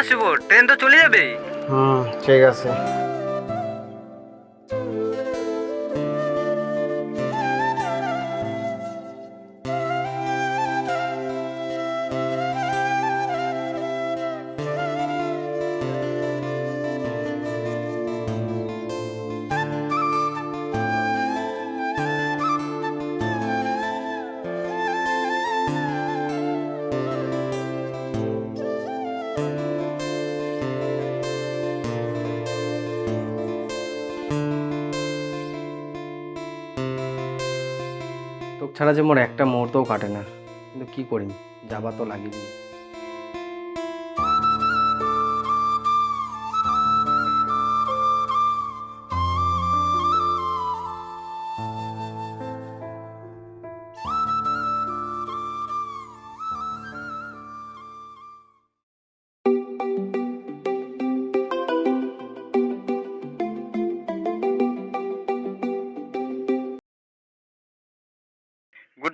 আসব ট্রেন তো চলে যাবে। হুম ঠিক আছে। ছাড়া যে মোর একটা মুহূর্তও কাটে না। কিন্তু কি করি যাবা তো লাগেনি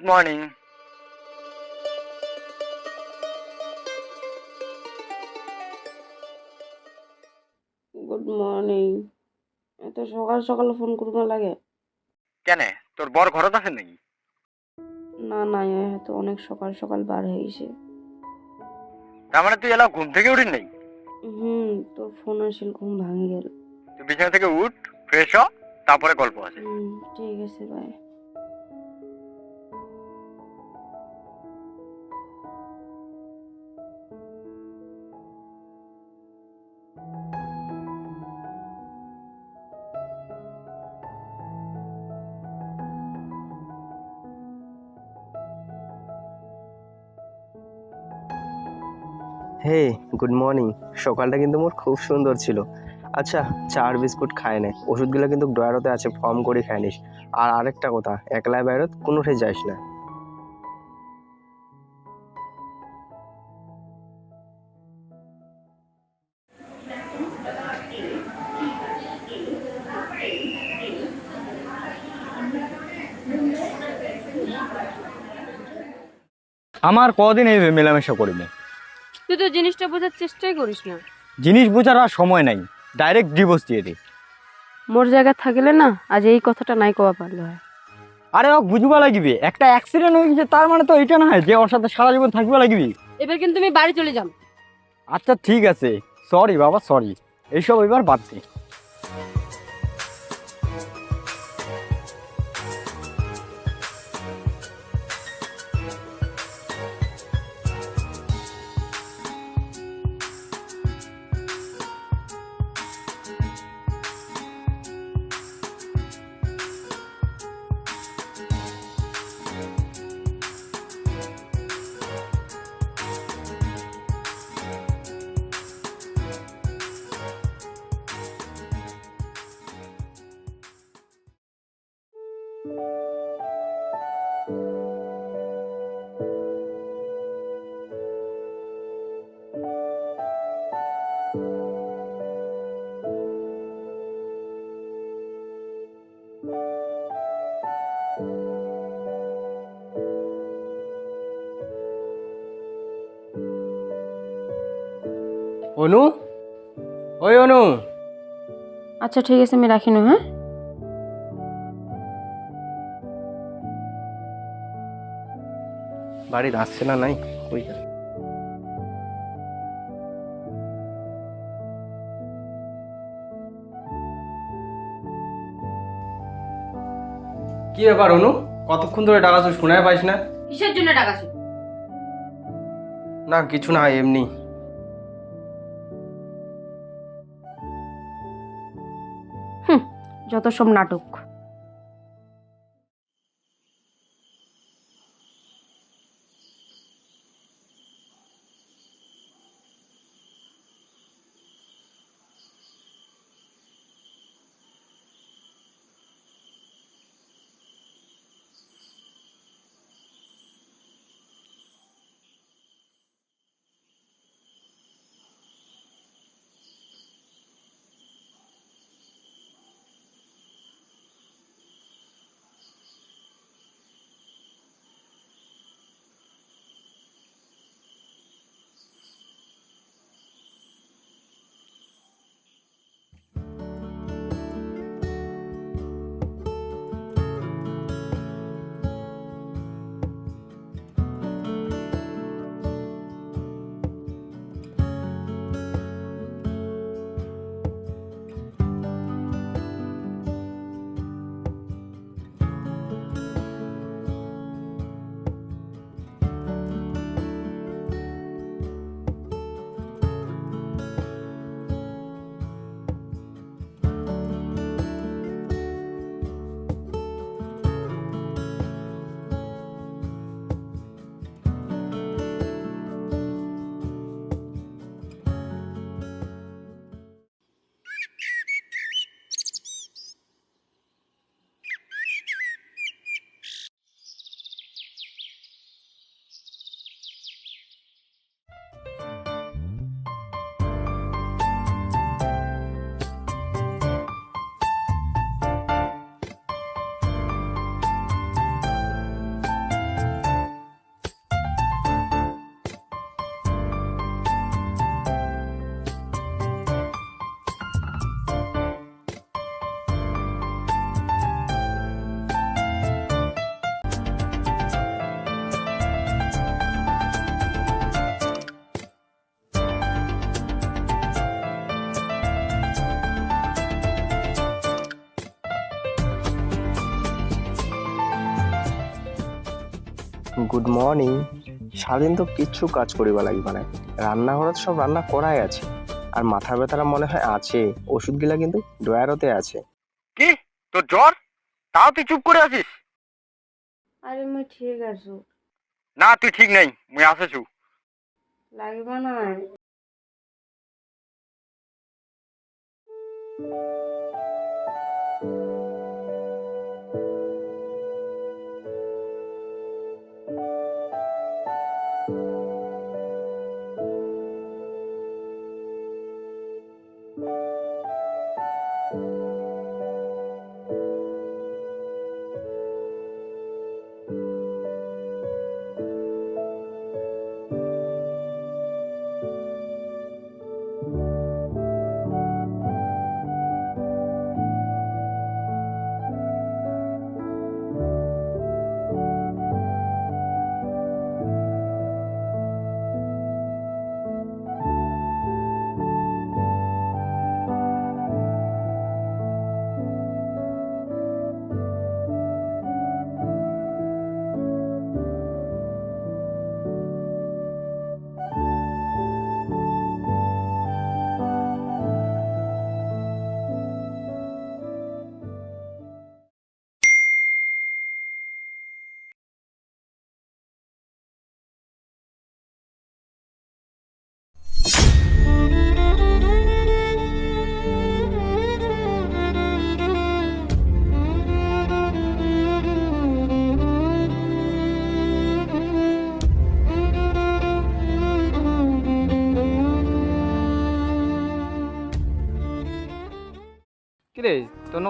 গুড মর্নিং গুড মর্নিং এত সকাল সকাল ফোন করব লাগে। কেন? তোর বর ঘরত আছে নাকি? না না এ হয়তো অনেক সকাল সকাল বার হয়ে গেছে। তার মানে তুই এলা ঘুম থেকে উঠিস নাই হুম তোর ফোন আসিল ঘুম ভাঙি গেল। তুই বিছানা থেকে উঠ ফ্রেশ হ তারপরে গল্প আছে। হুম ঠিক আছে বাই হে গুড মর্নিং সকালটা কিন্তু মোর খুব সুন্দর ছিল। আচ্ছা চার বিস্কুট খায় না। ওষুধগুলো কিন্তু ড্রয়ারতে আছে, ফর্ম করে খায় নিস। আর আরেকটা কথা, একলাই বাইরত কোনোঠাই যাস না। আমার কদিন এই মেলামেশা করিনি। তুই তো জিনিসটা বোঝার চেষ্টাই করিস না। জিনিস বোঝার আর সময় নাই। ডাইরেক্ট ডিভোর্স দিয়ে দে। মোর জায়গা থাকলে না আজ এই কথাটা নাই কওয়া পারল হয়। আরে ও বুঝবা লাগিবে। একটা অ্যাক্সিডেন্ট হয়ে গেছে তার মানে তো এটা না হয় যে ওর সাথে সারা জীবন থাকবা লাগিবে। এবার কিন্তু তুমি বাড়ি চলে যাও। আচ্ছা ঠিক আছে। সরি বাবা সরি এইসব এবার বাদ দে। অনু? ওই অনু। আচ্ছা ঠিক আছে আমি রাখি নো হ্যাঁ? বাড়ির আসছে না নাই? ওই কি ব্যাপার অনু? কতক্ষণ ধরে ডাকাছো শোনায় পাইস না? কিসের জন্য ডাকাছো না কিছু না এমনি। যত সব নাটক। Good morning. সারাদিন তো কিচ্ছু কাজ করিবা লাগবে না। রান্নাঘরত সব রান্না করাই আছে। আর মাথা ব্যথাটা মনে হয় আছে। ওষুধ ওষুধগুলা কিন্তু ড্রয়ারতে আছে। কি? তোর জ্বর? তাও তুই চুপ করে আছিস? আরে মুই ঠিক আছো। না তুই ঠিক নাই। মুই আসেছু। লাগবে না।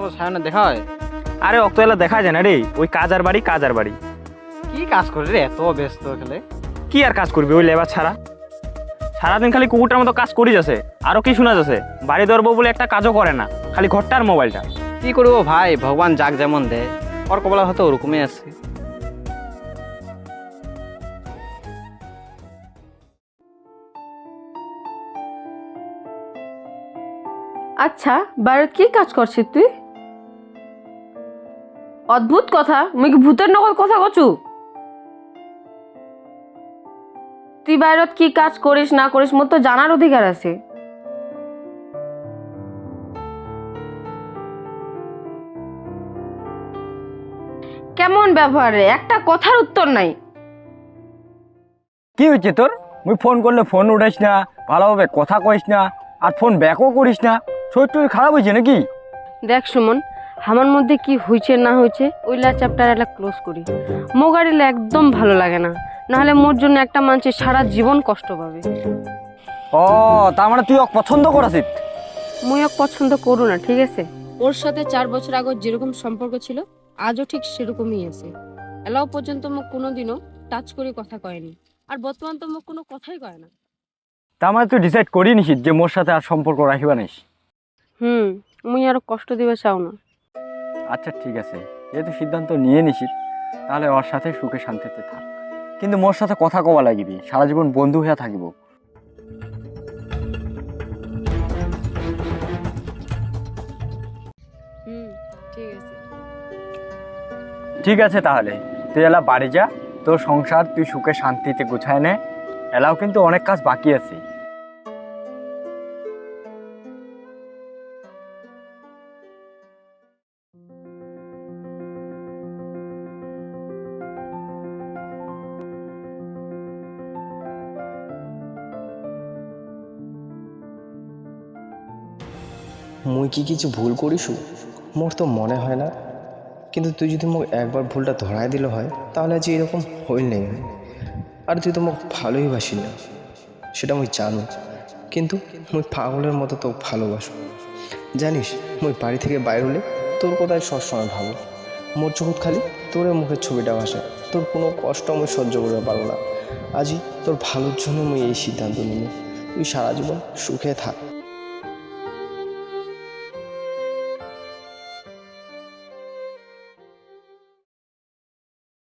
তোর নগর সায়নে দেখা হয়। আরে অক্তবেলা দেখা যায় না রে। ওই কাজার বাড়ি কাজার বাড়ি। কি কাজ করে রে? এত ব্যস্ত খেলে কি আর কাজ করবি ওই লেবার ছাড়া? সারাদিন খালি কুকুরটার মতো কাজ করি যাচ্ছে। আরও কি শোনা যাচ্ছে? বাড়ি ধরবো বলে একটা কাজও করে না। খালি ঘরটা আর মোবাইলটা। কি করব ভাই? ভগবান যাক যেমন দেয়। ওর কবলা হয়তো ওরকমই আছে। আচ্ছা বাইরে কি কাজ করছিস তুই? অদ্ভুত কথা। মুই কি ভূতের নকল কথা কচু? তুই বাইরত কি কাজ করিস না করিস মোর তো জানার অধিকার আছে। কেমন ব্যবহার রে? একটা কথার উত্তর নাই। কি হয়েছে তোর? মুই ফোন করলে ফোন উঠাইস না ভালোভাবে কথা কইস না আর ফোন ব্যাকও করিস না। শরীর টরীর খারাপ হয়েছে নাকি? দেখ সুমন আমার মধ্যে কি হয়েছে না হয়েছে ওইলা চ্যাপ্টার এলা ক্লোজ করি। মোগারিলে একদম ভালো লাগে না। নাহলে মোর জন্য একটা মানুষের সারা জীবন কষ্ট পাবে। ও তার মানে তুই ওকে পছন্দ করাছিস? মুই ওকে পছন্দ করু না ঠিক আছে? ওর সাথে চার বছর আগে যেরকম সম্পর্ক ছিল আজও ঠিক সেরকমই আছে। এলাও পর্যন্ত মুখ কোনোদিনও টাচ করে কথা কয়নি। আর বর্তমান তো মুখ কোনো কথাই কয় না। তার মানে তুই ডিসাইড করি নিছিস যে মোর সাথে আর সম্পর্ক রাখিবা নিস হুম মুই আরও কষ্ট দিবে চাও না। আচ্ছা ঠিক আছে। যেহেতু সিদ্ধান্ত নিয়ে নিছিস তাহলে ওর সাথে সুখে শান্তিতে থাক। কিন্তু মোর সাথে কথা কওয়া লাগিবি সারা জীবন বন্ধু হয়ে থাকিব। ঠিক আছে। ঠিক আছে তাহলে তুই এলা বাড়ি যা তোর সংসার তুই সুখে শান্তিতে গুছায় নে। এলাও কিন্তু অনেক কাজ বাকি আছে। মুই কি কিছু ভুল করিসু? মোর তো মনে হয় না। কিন্তু তুই যদি মোক একবার ভুলটা ধরাই দিল হয়, তাহলে আজ এরকম হইল নেই আর তুই তো মোক ভালোই বাসি না সেটা মুই জানো। কিন্তু মুই পাগলের মতো তো ভালোবাসো। জানিস, মুই বাড়ি থেকে বাইর হলে তোর কথাই সবসময় ভাবো। মোর চোখত খালি তোর মুখের ছবিটা ভাসে। তোর কোনো কষ্ট আমি সহ্য করতে পারব না। আজই তোর ভালোর জন্য মুই এই সিদ্ধান্ত নিলাম। তুই সারা জীবন সুখে থাক।